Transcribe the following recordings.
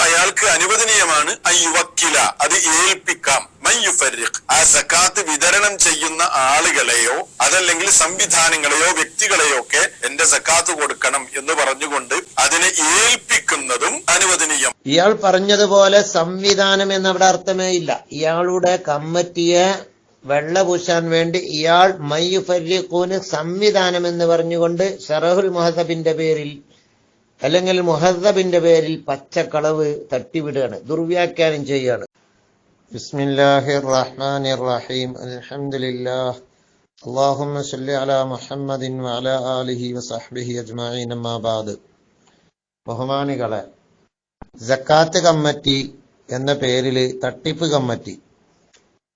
അയാൾക്ക് അനുവദനീയമാണ് അത് ഏൽപ്പിക്കാം. ആ സക്കാത്ത് വിതരണം ചെയ്യുന്ന ആളുകളെയോ അതല്ലെങ്കിൽ സംവിധാനങ്ങളെയോ വ്യക്തികളെയോ ഒക്കെ എന്റെ സക്കാത്ത് കൊടുക്കണം എന്ന് പറഞ്ഞുകൊണ്ട് അതിനെ ഏൽപ്പിക്കുന്നതും അനുവദനീയം. ഇയാൾ പറഞ്ഞതുപോലെ സംവിധാനം എന്നവിടെ അർത്ഥമേ ഇല്ല. ഇയാളുടെ കമ്മിറ്റിയെ വെള്ള പൂശാൻ വേണ്ടി ഇയാൾ മയ്യുഫല്ലിഖൂന് സംവിധാനം എന്ന് പറഞ്ഞുകൊണ്ട് ഷറഹുൽ മഹസബിന്റെ പേരിൽ അല്ലെങ്കിൽ മുഹദബിന്റെ പേരിൽ പച്ചക്കളവ് തട്ടിവിടുകയാണ് ദുർവ്യാഖ്യാനം ചെയ്യുകയാണ് ബിസ്മില്ലാഹിർ റഹ്മാനിർ റഹീം അൽഹംദുലില്ലാഹ് اللهم صل على محمد وعلى آله وصحبه أجمعين أما بعد ബഹുമാനികളെ ജക്കാത്ത് കമ്മിറ്റി എന്ന പേരിൽ തട്ടിപ്പ് കമ്മിറ്റി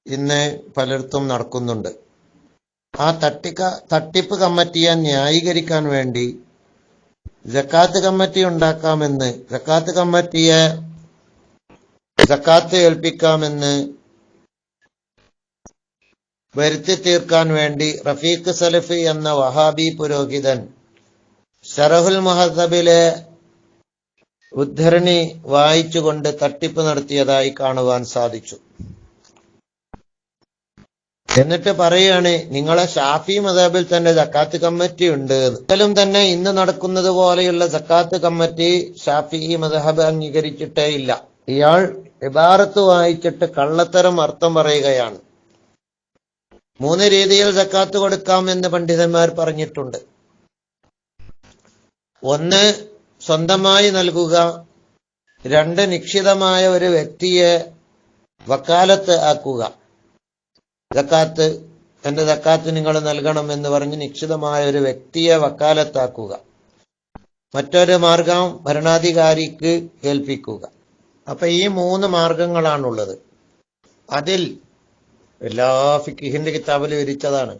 ഇന്ന് പലയിടത്തും നടക്കുന്നുണ്ട് ആ തട്ടിക്ക തട്ടിപ്പ് കമ്മിറ്റിയെ ന്യായീകരിക്കാൻ വേണ്ടി ജക്കാത്ത് കമ്മിറ്റി ഉണ്ടാക്കാമെന്ന് ജക്കാത്ത് കമ്മിറ്റിയെ ജക്കാത്ത് ഏൽപ്പിക്കാമെന്ന് വരുത്തി തീർക്കാൻ വേണ്ടി റഫീഖ് സലഫി എന്ന വഹാബി പുരോഹിതൻ ഷറഹുൽ മഹസബിലെ ഉദ്ധരണി വായിച്ചുകൊണ്ട് തട്ടിപ്പ് നടത്തിയതായി കാണുവാൻ സാധിച്ചു. എന്നിട്ട് പറയുകയാണ് നിങ്ങളെ ഷാഫി മതാബിൽ തന്നെ ജക്കാത്ത് കമ്മിറ്റി ഉണ്ട്. ഒരിക്കലും തന്നെ ഇന്ന് നടക്കുന്നത് പോലെയുള്ള ജക്കാത്ത് കമ്മിറ്റി ഷാഫി മതഹബ് അംഗീകരിച്ചിട്ടേ ഇല്ല. ഇയാൾ ഇബാറത്ത് വായിച്ചിട്ട് കള്ളത്തരം അർത്ഥം പറയുകയാണ്. മൂന്ന് രീതിയിൽ ജക്കാത്ത് കൊടുക്കാം എന്ന് പണ്ഡിതന്മാർ പറഞ്ഞിട്ടുണ്ട്. ഒന്ന് സ്വന്തമായി നൽകുക. രണ്ട് നിക്ഷിതമായ ഒരു വ്യക്തിയെ വക്കാലത്ത് ആക്കുക. ജക്കാത്ത് എന്റെ ജക്കാത്ത് നിങ്ങൾ നൽകണം എന്ന് പറഞ്ഞ് നിശ്ചിതമായ ഒരു വ്യക്തിയെ വക്കാലത്താക്കുക. മറ്റൊരു മാർഗം ഭരണാധികാരിക്ക് ഏൽപ്പിക്കുക. അപ്പൊ ഈ മൂന്ന് മാർഗങ്ങളാണുള്ളത്. അതിൽ എല്ലാ ഫിഖിഹിന്റെ കിതാബിൽ വിരിച്ചതാണ്.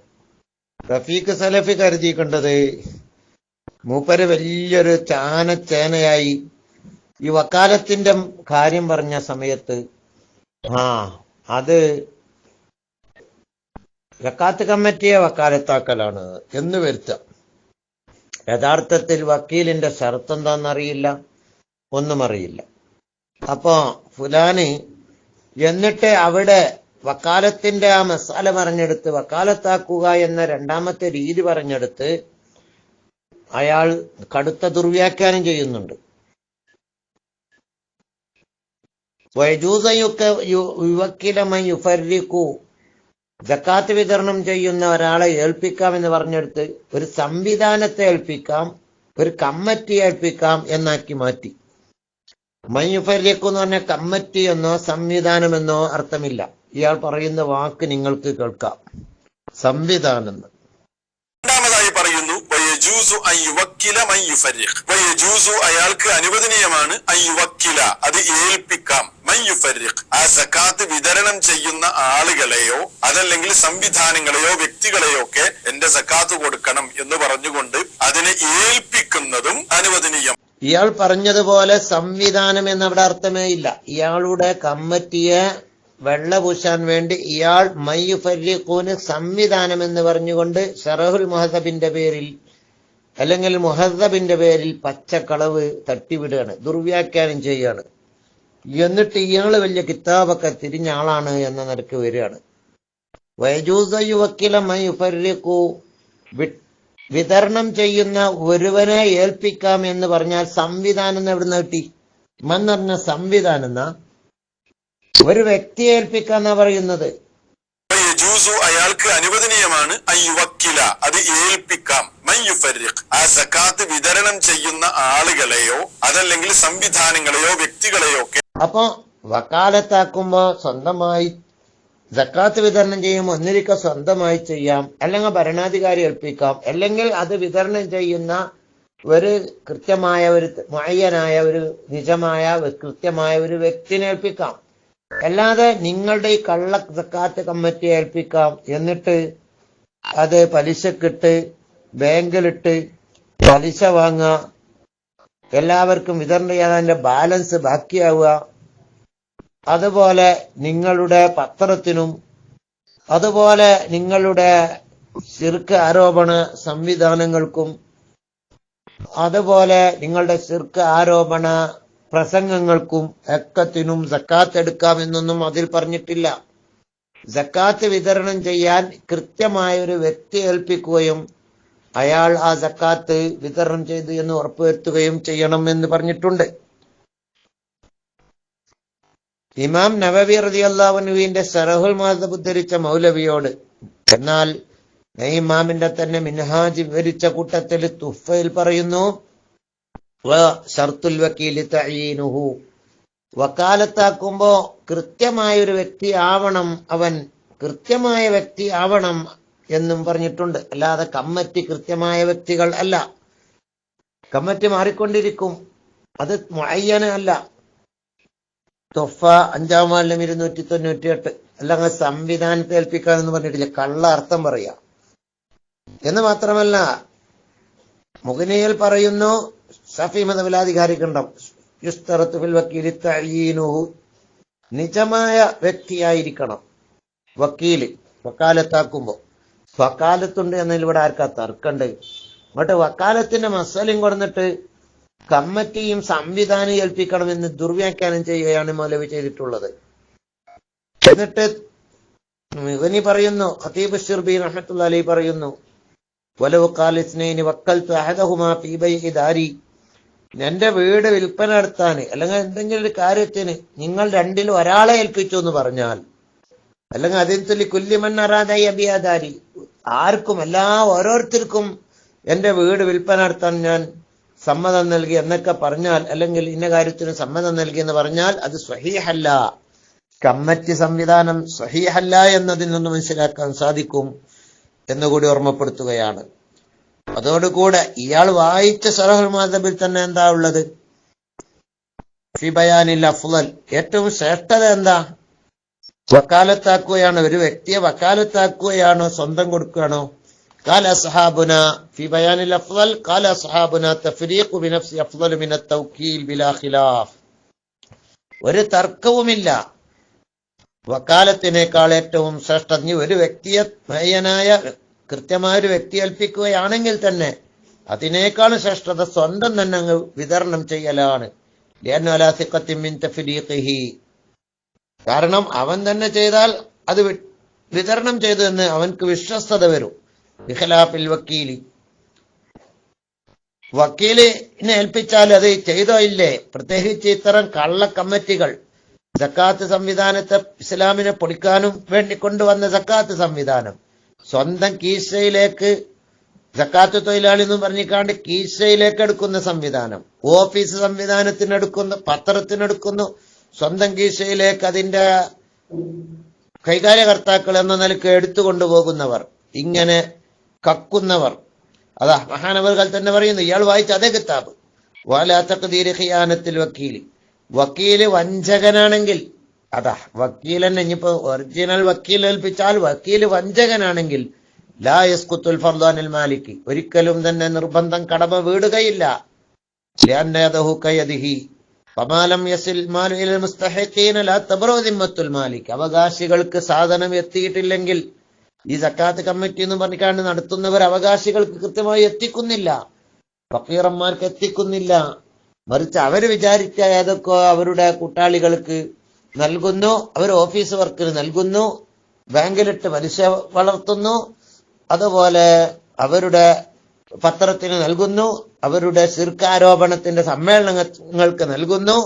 റഫീഖ് സലഫി കരുതിക്കേണ്ടത് മൂപ്പര് വലിയൊരു ചാനച്ചേനയായി ഈ വക്കാലത്തിന്റെ കാര്യം പറഞ്ഞ സമയത്ത് ആ അത് വക്കാത്ത് കമ്മിറ്റിയെ വക്കാലത്താക്കലാണ്. എന്ന് വരുത്താം. യഥാർത്ഥത്തിൽ വക്കീലിന്റെ ഷർത്ത് എന്താണെന്നറിയില്ല ഒന്നും അറിയില്ല അപ്പോ ഫുലാനി എന്നിട്ട് അവിടെ വക്കാലത്തിന്റെ ആ മസാല പറഞ്ഞെടുത്ത് വക്കാലത്താക്കുക എന്ന രണ്ടാമത്തെ രീതി പറഞ്ഞെടുത്ത് അയാൾ കടുത്ത ദുർവ്യാഖ്യാനം ചെയ്യുന്നുണ്ട്. വൈജൂസയൊക്കെ യുവക്കിലമ യുഫരിക്കു ജക്കാത്ത് വിതരണം ചെയ്യുന്ന ഒരാളെ ഏൽപ്പിക്കാം എന്ന് പറഞ്ഞെടുത്ത് ഒരു സംവിധാനത്തെ ഏൽപ്പിക്കാം ഒരു കമ്മിറ്റി ഏൽപ്പിക്കാം എന്നാക്കി മാറ്റി. മയ്യുഫരിക്കു എന്ന് പറഞ്ഞ കമ്മിറ്റി എന്നോ സംവിധാനമെന്നോ അർത്ഥമില്ല. ഇയാൾ പറയുന്ന വാക്ക് നിങ്ങൾക്ക് കേൾക്കാം. സംവിധാനം വയജൂസു അയ്യുവക്കില വ വയജൂസു അയാൾക്ക് അനുവദനീയമാണ് അയ്യുവക്കില അത് ഏൽപ്പിക്കാം. മൻ യുഫരിഖ് ആ സക്കാത്ത് വിതരണം ചെയ്യുന്ന ആളുകളെയോ അതല്ലെങ്കിൽ സംവിധാനങ്ങളെയോ വ്യക്തികളെയോ ഒക്കെ എന്റെ സക്കാത്ത് കൊടുക്കണം എന്ന് പറഞ്ഞുകൊണ്ട് അതിനെ ഏൽപ്പിക്കുന്നതും അനുവദനീയം. ഇയാൾ പറഞ്ഞതുപോലെ സംവിധാനം എന്നവിടെ അർത്ഥമേ ഇല്ല. ഇയാളുടെ കമ്മിറ്റിയെ വെള്ള പൂശാൻ വേണ്ടി ഇയാൾ മയ്യുഫല്ലിഖൂന് സംവിധാനം എന്ന് പറഞ്ഞുകൊണ്ട് ഷറഹുൽ മഹസബിന്റെ പേരിൽ അല്ലെങ്കിൽ മുഹദ്ദബിന്റെ പേരിൽ പച്ചക്കളവ് തട്ടിവിടുകയാണ് ദുർവ്യാഖ്യാനം ചെയ്യുകയാണ്. എന്നിട്ട് ഇയാൾ വലിയ കിതാബൊക്കെ തിരിഞ്ഞ ആളാണ് എന്ന നിരക്ക് വരികയാണ്. വൈജൂസയുവക്കില മയ്യുഫല്ലിഖു വിതരണം ചെയ്യുന്ന ഒരുവനെ ഏൽപ്പിക്കാം എന്ന് പറഞ്ഞാൽ സംവിധാനം എന്ന് എവിടെ കിട്ടി? മന്നറിഞ്ഞ പറഞ്ഞ സംവിധാനം എന്നാ? ഒരു വ്യക്തിയെ ഏൽപ്പിക്കാന്നാ പറയുന്നത്. അയാൾക്ക് അനുവദനീയമാണ് അത് ഏൽപ്പിക്കാം. മൻ യുഫരിഖ് ആ സക്കാത്ത് വിതരണം ചെയ്യുന്ന ആളുകളെയോ അതല്ലെങ്കിൽ സംവിധാനങ്ങളെയോ വ്യക്തികളെയോ ഒക്കെ അപ്പൊ വക്കാലത്താക്കുമ്പോ സ്വന്തമായി ജക്കാത്ത് വിതരണം ചെയ്യുമ്പോൾ ഒന്നിരിക്ക സ്വന്തമായി ചെയ്യാം അല്ലെങ്കിൽ ഭരണാധികാരി ഏൽപ്പിക്കാം അല്ലെങ്കിൽ അത് വിതരണം ചെയ്യുന്ന ഒരു കൃത്യമായ ഒരു മയ്യനായ ഒരു നിജമായ കൃത്യമായ ഒരു വ്യക്തിനെ ഏൽപ്പിക്കാം. അല്ലാതെ നിങ്ങളുടെ ഈ കള്ള ജക്കാത്ത് കമ്മിറ്റി ഏൽപ്പിക്കാം എന്നിട്ട് അത് പലിശക്കിട്ട് ബാങ്കിലിട്ട് പലിശ വാങ്ങുക എല്ലാവർക്കും വിതരണം ചെയ്യാൻ ബാലൻസ് ബാക്കിയാവുക. അതുപോലെ നിങ്ങളുടെ പത്രത്തിനും അതുപോലെ നിങ്ങളുടെ ശിർക്ക് ആരോപണ സംവിധാനങ്ങൾക്കും അതുപോലെ നിങ്ങളുടെ ശിർക്ക് ആരോപണ പ്രസംഗങ്ങൾക്കും എക്കത്തിനും സക്കാത്ത് എടുക്കാമെന്നൊന്നും അതിൽ പറഞ്ഞിട്ടില്ല. സക്കാത്ത് വിതരണം ചെയ്യാൻ കൃത്യമായ ഒരു വ്യക്തി ഏൽപ്പിക്കുകയും അയാൾ ആ സക്കാത്ത് വിതരണം ചെയ്തു എന്ന് ഉറപ്പുവരുത്തുകയും ചെയ്യണം എന്ന് പറഞ്ഞിട്ടുണ്ട്. ഇമാം നവവി റതി അള്ളാഹുനുവിന്റെ സറഹുൽ മാധബ് ഉദ്ധരിച്ച മൗലവിയോട് എന്നാൽ നെയ്മാമിന്റെ തന്നെ മിൻഹാജ് വിവരിച്ച കൂട്ടത്തിൽ തുഫയിൽ പറയുന്നു "വ ഷർത്തുൽ വക്കീലി തഈനുഹു. വക്കാലത്താക്കുമ്പോ കൃത്യമായ ഒരു വ്യക്തി ആവണം അവൻ കൃത്യമായ വ്യക്തി ആവണം എന്നും പറഞ്ഞിട്ടുണ്ട്. അല്ലാതെ കമ്മറ്റി കൃത്യമായ വ്യക്തികൾ അല്ല. കമ്മറ്റി മാറിക്കൊണ്ടിരിക്കും. അത് മുഅയ്യന അല്ല. തൊഫ അഞ്ചാം വാലം ഇരുന്നൂറ്റി തൊണ്ണൂറ്റി എട്ട് അല്ലെങ്കിൽ സംവിധാനത്തെ ഏൽപ്പിക്കാനെന്ന് പറഞ്ഞിട്ടില്ല. കള്ള അർത്ഥം പറയാ. എന്ന് മാത്രമല്ല മുഗനയിൽ പറയുന്നു സഫി മതവിലാധികാരിക്കുണ്ടാവും യുസ്തറത്ത് ഫിൽ വക്കീലി തഴീനുഹു നിജമായ വ്യക്തിയായിരിക്കണം വക്കീൽ. വക്കാലത്താക്കുമ്പോ. വക്കാലത്തുണ്ട് എന്നതിൽ ഇവിടെ ആർക്കാ തർക്കമുണ്ട് എന്നിട്ട് വക്കാലത്തിന്റെ മസാലയും കൊടുന്നിട്ട് കമ്മിറ്റിയും സംവിധാനം ഏൽപ്പിക്കണമെന്ന് ദുർവ്യാഖ്യാനം ചെയ്യുകയാണ് മൗലവി ചെയ്തിട്ടുള്ളത്. എന്നിട്ട് ഇവനി പറയുന്നു ഖതീബ് ഷിർബി റഹ്മത്തുള്ള അലി പറയുന്നു വലവ് കാലിസ്നൈനി വക്കൽത്തു അഹദഹുമാ ഫീ ബൈഇ ദാരി. എന്റെ വീട് വിൽപ്പന നടത്താൻ അല്ലെങ്കിൽ എന്തെങ്കിലും ഒരു കാര്യത്തിന് നിങ്ങൾ രണ്ടിലും ഒരാളെ ഏൽപ്പിച്ചു എന്ന് പറഞ്ഞാൽ അല്ലെങ്കിൽ അതിൽ കുല്ലിമൻ അറാദായി അബിയാദാരി ആർക്കും എല്ലാ ഓരോരുത്തർക്കും എന്റെ വീട് വിൽപ്പന നടത്താൻ ഞാൻ സമ്മതം നൽകി എന്നൊക്കെ പറഞ്ഞാൽ അല്ലെങ്കിൽ ഇന്ന കാര്യത്തിന് സമ്മതം നൽകി എന്ന് പറഞ്ഞാൽ അത് സ്വഹീഹല്ല. കമ്മറ്റി സംവിധാനം സ്വഹീഹല്ല എന്നതിൽ നിന്ന് മനസ്സിലാക്കാൻ സാധിക്കും എന്നുകൂടി ഓർമ്മപ്പെടുത്തുകയാണ്. അതോടുകൂടെ ഇയാൾ വായിച്ച സറഹുൽ തന്നെ എന്താ ഉള്ളത്? ഫിബയാനിൽ അഫ്ലൽ ഏറ്റവും ശ്രേഷ്ഠത എന്താ? വക്കാലത്താക്കുകയാണ്? ഒരു വ്യക്തിയെ വക്കാലത്താക്കുകയാണോ? സ്വന്തം കൊടുക്കുകയാണോ? കാല സഹാബുന ഫി ബയാനിൽ അഫ്ദൽ കാല സഹാബുന തഫ്രീഖു ബിനഫ്സി അഫ്ദൽ മിന തൗക്കീൽ ബിലാ ഖിലാഫ്. ഒരു തർക്കവുമില്ല. വക്കാലത്തിനേക്കാൾ ഏറ്റവും ശ്രേഷ്ഠം ഒരു വ്യക്തിയെ ഭയനായ കൃത്യമായ ഒരു വ്യക്തി ഏൽപ്പിക്കുകയാണെങ്കിൽ തന്നെ അതിനേക്കാൾ ശ്രേഷ്ഠത സ്വന്തം തന്നെ അങ്ങ് വിതരണം ചെയ്യലാണ്. ലേനോലാസിക്കത്തിൻ അലാസിഖത്തിൻ മിൻ കാരണം അവൻ തന്നെ ചെയ്താൽ അത് വിതരണം ചെയ്തു എന്ന് അവൻക്ക് വിശ്വസ്തത വരും. വിഹലാപ്പിൽ വക്കീലി. വക്കീലിനെ ഏൽപ്പിച്ചാൽ അത് ചെയ്തോ ഇല്ലേ? പ്രത്യേകിച്ച് ഇത്തരം കള്ള കമ്മിറ്റികൾ സക്കാത്ത് സംവിധാനത്തെ ഇസ്ലാമിനെ പൊളിക്കാനും വേണ്ടി കൊണ്ടുവന്ന സക്കാത്ത് സംവിധാനം. സ്വന്തം കീശയിലേക്ക് സക്കാത്ത് തൊഴിലാളി എന്ന് പറഞ്ഞിക്കാണ്ട് കീശയിലേക്ക് എടുക്കുന്ന സംവിധാനം. ഓഫീസ് സംവിധാനത്തിനെടുക്കുന്നു പത്രത്തിനെടുക്കുന്നു സ്വന്തം കീശയിലേക്ക് അതിന്റെ കൈകാര്യകർത്താക്കൾ എന്ന നിലയ്ക്ക് എടുത്തുകൊണ്ടുപോകുന്നവർ ഇങ്ങനെ കക്കുന്നവർ. അതാ മഹാനവറുകൾ തന്നെ പറയുന്നു ഇയാൾ വായിച്ച അതേ കിതാബ്. വാലാ തഖ്ദീരി ഖിയാനത്തിൽ വക്കീൽ. വക്കീൽ വഞ്ചകനാണെങ്കിൽ അതാ തന്നെ ഇനിയിപ്പോ ഒറിജിനൽ വക്കീൽ ഏൽപ്പിച്ചാൽ വക്കീൽ വഞ്ചകനാണെങ്കിൽ ലാ യസ്കുത്തുൽ ഫർദാനിൽ മാലിക്ക് ഒരിക്കലും തന്നെ നിർബന്ധം കടമ വീടുകയില്ല. ഫമാലം യസിൽ മാലു ഇലൽ മുസ്തഹിഖീന ലാ തബ്റു ദിമ്മത്തുൽ മാലിക് അവകാശികൾക്ക് സാധനം എത്തിയിട്ടില്ലെങ്കിൽ ഈ സക്കാത്ത് കമ്മിറ്റി എന്ന് പറഞ്ഞിക്കാണ്ട് നടത്തുന്നവർ അവകാശികൾക്ക് കൃത്യമായി എത്തിക്കുന്നില്ല. ഫക്കീറന്മാർക്ക് എത്തിക്കുന്നില്ല. മറിച്ച് അവർ വിചാരിച്ച ഏതൊക്കെ അവരുടെ കൂട്ടാളികൾക്ക് നൽകുന്നു അവർ ഓഫീസ് വർക്കിന് നൽകുന്നു ബാങ്കിലിട്ട് പലിശ വളർത്തുന്നു അതുപോലെ അവരുടെ പത്രത്തിന് നൽകുന്നു അവരുടെ ശിർക്കാരോപണത്തിന്റെ സമ്മേളനങ്ങൾക്ക് നൽകുന്നു.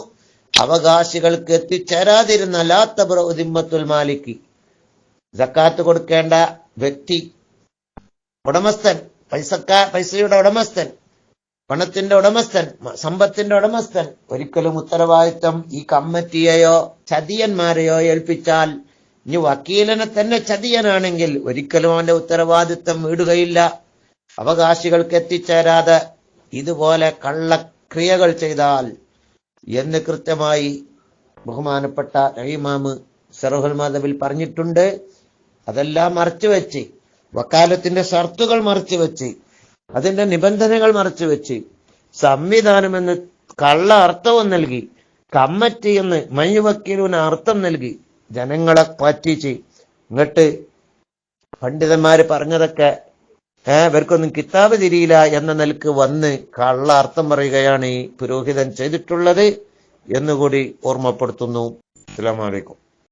അവകാശികൾക്ക് എത്തിച്ചേരാതിരുന്ന ലാത്തബ്ര ഉദിമ്മത്തുൽ മാലിക്ക് ജക്കാത്ത് കൊടുക്കേണ്ട വ്യക്തി ഉടമസ്ഥൻ പൈസക്കാ പൈസയുടെ ഉടമസ്ഥൻ പണത്തിന്റെ ഉടമസ്ഥൻ സമ്പത്തിന്റെ ഉടമസ്ഥൻ ഒരിക്കലും ഉത്തരവാദിത്വം ഈ കമ്മിറ്റിയെയോ ചതിയന്മാരെയോ ഏൽപ്പിച്ചാൽ ഇനി വക്കീലിനെ തന്നെ ചതിയനാണെങ്കിൽ ഒരിക്കലും അവന്റെ ഉത്തരവാദിത്വം വീടുകയില്ല. അവകാശികൾക്ക് എത്തിച്ചേരാതെ ഇതുപോലെ കള്ളക്രിയകൾ ചെയ്താൽ എന്ന് കൃത്യമായി ബഹുമാനപ്പെട്ട ഇമാമ് സറഹുൽ മാധവിൽ പറഞ്ഞിട്ടുണ്ട്. അതെല്ലാം മറച്ചുവെച്ച് വക്കാലത്തിന്റെ ഷർത്തുകൾ മറച്ചുവെച്ച് അതിന്റെ നിബന്ധനകൾ മറച്ചുവെച്ച് സംവിധാനം എന്ന് കള്ള അർത്ഥവും നൽകി കമ്മറ്റി എന്ന് മയ്യവക്കീലിന് അർത്ഥം നൽകി ജനങ്ങളെ പറ്റിച്ച് ഇങ്ങോട്ട് പണ്ഡിതന്മാര് പറഞ്ഞതൊക്കെ ഇവർക്കൊന്നും കിതാബ് തിരിയില്ല എന്ന നിലയ്ക്ക് വന്ന് കള്ള അർത്ഥം പറയുകയാണ് ഈ പുരോഹിതൻ ചെയ്തിട്ടുള്ളത് എന്നുകൂടി ഓർമ്മപ്പെടുത്തുന്നു. അസ്സാം അലൈക്കും.